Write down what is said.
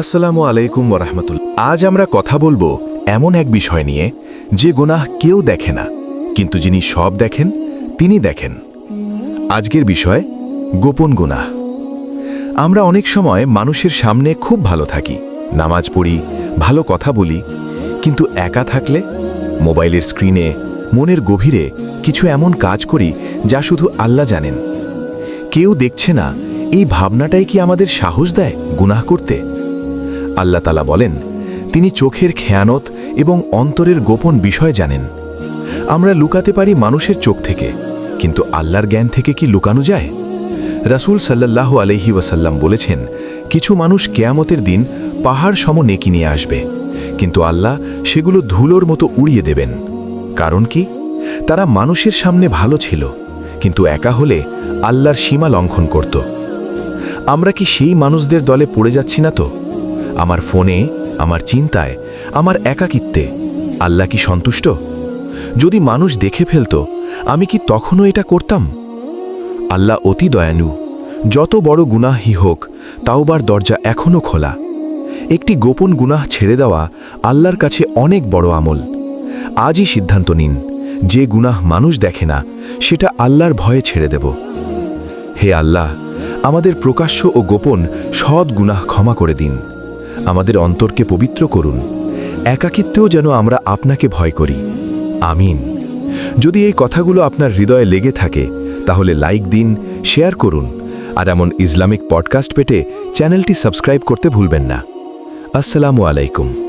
আসসালামু আলাইকুম ওরহমতুল। আজ আমরা কথা বলব এমন এক বিষয় নিয়ে যে গুনাহ কেউ দেখে না, কিন্তু যিনি সব দেখেন, তিনি দেখেন। আজকের বিষয়, গোপন গুনাহ। আমরা অনেক সময় মানুষের সামনে খুব ভালো থাকি, নামাজ পড়ি, ভালো কথা বলি, কিন্তু একা থাকলে, মোবাইলের স্ক্রিনে, মনের গভীরে কিছু এমন কাজ করি যা শুধু আল্লাহ জানেন। কেউ দেখছে না, এই ভাবনাটাই কি আমাদের সাহস দেয় গুনাহ করতে? আল্লাহ তালা বলেন, তিনি চোখের খেয়ানত এবং অন্তরের গোপন বিষয় জানেন। আমরা লুকাতে পারি মানুষের চোখ থেকে, কিন্তু আল্লাহর জ্ঞান থেকে কি লুকানো যায়? রাসূল সাল্লাহ আলহি ওয়াসাল্লাম বলেছেন, কিছু মানুষ কেয়ামতের দিন পাহাড় সম নেকি নিয়ে আসবে, কিন্তু আল্লাহ সেগুলো ধুলোর মতো উড়িয়ে দেবেন। কারণ কি? তারা মানুষের সামনে ভালো ছিল, কিন্তু একা হলে আল্লাহর সীমা লঙ্ঘন করত। আমরা কি সেই মানুষদের দলে পড়ে যাচ্ছি না তো? আমার ফোনে, আমার চিন্তায়, আমার একাকিত্বে। আল্লাহ কি সন্তুষ্ট? যদি মানুষ দেখে ফেলত, আমি কি তখনও এটা করতাম? আল্লাহ অতি দয়ানু যত বড় গুনাহই হোক, তাওবার দরজা এখনও খোলা। একটি গোপন গুনাহ ছেড়ে দেওয়া আল্লাহর কাছে অনেক বড় আমল। আজই সিদ্ধান্ত নিন, যে গুনাহ মানুষ দেখে না, সেটা আল্লাহর ভয়ে ছেড়ে দেব। হে আল্লাহ, আমাদের প্রকাশ্য ও গোপন সৎ গুনাহ ক্ষমা করে দিন। আমাদের অন্তরকে পবিত্র করুন। একাকিত্বেও যেন আমরা আপনাকে ভয় করি। আমিন। যদি এই কথাগুলো আপনার হৃদয়ে লেগে থাকে, তাহলে লাইক দিন, শেয়ার করুন, আর এমন ইসলামিক পডকাস্ট পেটে চ্যানেলটি সাবস্ক্রাইব করতে ভুলবেন না। আসসালামু আলাইকুম।